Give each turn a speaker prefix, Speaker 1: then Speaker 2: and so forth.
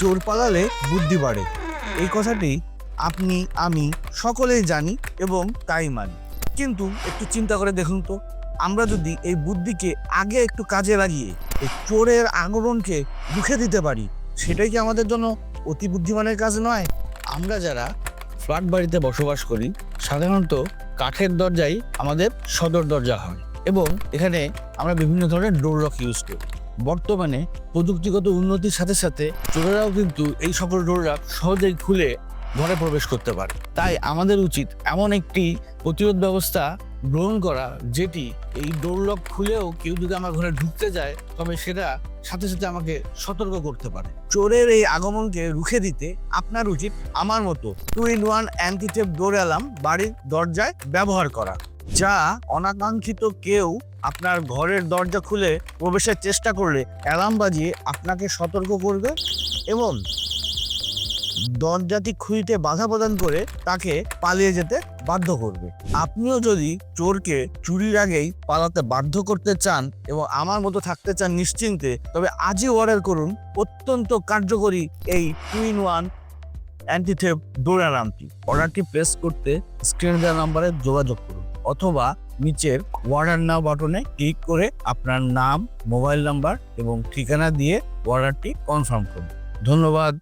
Speaker 1: চোর পালালে বুদ্ধি বাড়ে। এই কথাটি আপনি, আমি সকলেই জানি এবং তাই মানি। কিন্তু একটু চিন্তা করে দেখুন তো, আমরা যদি এই বুদ্ধিকে আগে একটু কাজে লাগিয়ে এই চোরের আগমনকে রুখে দিতে পারি, সেটাই কি আমাদের জন্য অতি বুদ্ধিমানের কাজ নয়? আমরা যারা ফ্ল্যাট বাড়িতে বসবাস করি, সাধারণত কাঠের দরজাই আমাদের সদর দরজা হয় এবং এখানে আমরা বিভিন্ন ধরনের ডোর লক ইউজ করি। বর্তমানে প্রযুক্তিগত উন্নতির সাথে সাথে চোরেরাও কিন্তু এই সকল ডোর লক সহজেই খুলে ঘরে প্রবেশ করতে পারে। তাই আমাদের উচিত এমন একটি প্রতিরোধ ব্যবস্থা গ্রহণ করা, যেটি এই ডোর লক খুলেও কেউ যদি আমার ঘরে ঢুকতে যায়, তবে সেটা সাথে সাথে আমাকে সতর্ক করতে পারে। চোরের এই আগমনকে রুখে দিতে আপনার উচিত আমার মতো two in one antitheft door alarm বাড়ির দরজায় ব্যবহার করা। যা অনাকাঙ্ক্ষিত কেউ আপনার ঘরের দরজা খুলে প্রবেশের চেষ্টা করলে অ্যালার্ম বাজিয়ে আপনাকে সতর্ক করবে এবং দরজাটি খুলতে বাধা প্রদান করে তাকে পালিয়ে যেতে বাধ্য করবে। আপনিও যদি চোরকে চুরির আগেই পালাতে বাধ্য করতে চান এবং আমার মতো থাকতে চান নিশ্চিন্তে, তবে আজই অর্ডার করুন অত্যন্ত কার্যকরী এই two in one antitheft door অ্যালার্মটি। অর্ডারটি প্লেস করতে স্ক্রিনে দেওয়া নাম্বারে যোগাযোগ করুন। অথবা নিচের অর্ডার নাও বাটনে ক্লিক করে আপনার নাম মোবাইল নাম্বার এবং ঠিকানা দিয়ে অর্ডারটি কনফার্ম করুন। ধন্যবাদ।